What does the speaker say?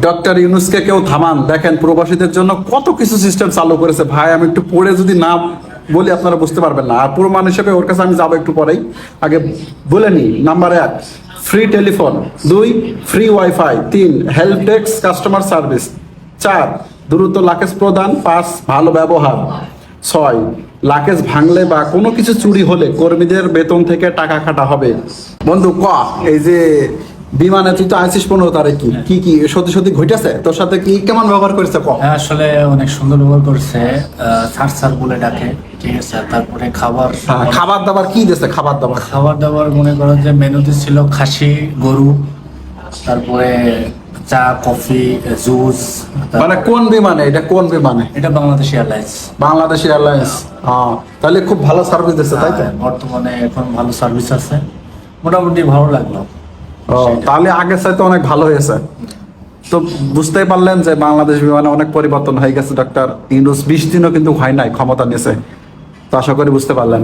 Doctor ইউনুসকে কেউ থামান। দেখেন, প্রবাসীদের জন্য কত কিছু সিস্টেম চালু করেছে। ভাই, আমি একটু পড়ে যদি না বলি, আপনারা বুঝতে পারবেন না। আর প্রমাণ হিসেবে ওর কাছে আমি যাব একটু পরেই। আগে বলে নি নাম্বার এক ফ্রি টেলিফোন দুই ফ্রি ওয়াইফাই তিন হেল্প ডেস্ক কাস্টমার সার্ভিস চার, দ্রুত লাকেজ প্রদান। পাঁচ, ভালো ব্যবহার। ছয় লাকেজ ভাঙলে বা কোনো কিছু চুরি হলে কর্মীদের বেতন থেকে টাকা কাটা হবে। বন্ধু, ক? এই যে বিমানে তুই তো আইসিস পনেরো তারিখ কি? কি সত্যি সত্যি ঘটেছে? তোর সাথে কি কেমন ব্যবহার করেছে ক হ্যাঁ আসলে অনেক সুন্দর ব্যবহার করছে। বলে ডাকে ঠিক আছে? তারপরে খাবার হ্যাঁ, খাবার দাবার কি দিয়েছে? খাবার দাবার খাবার দাবার মনে করো যে মেনুতে ছিল খাসি গরু তারপরে চা কফি জুস মানে কোন বিমানে? এটা কোন বিমানে? এটা বাংলাদেশ এয়ারলাইন্স। বাংলাদেশ এয়ারলাইন্স। হ্যাঁ। তাহলে খুব ভালো সার্ভিস দিচ্ছে তাই তো? বর্তমানে এখন ভালো সার্ভিস আছে। মোটামুটি ভালো লাগল। তাহলে আগের চাইতে অনেক ভালো হয়েছে। তো বুঝতেই পারলেন যে বাংলাদেশ বিমানে অনেক পরিবর্তন হয়ে গেছে ডক্টর ইউনুস বিশ দিনও কিন্তু হয় নাই ক্ষমতা নিয়েছে তো আশা করি বুঝতে পারলেন।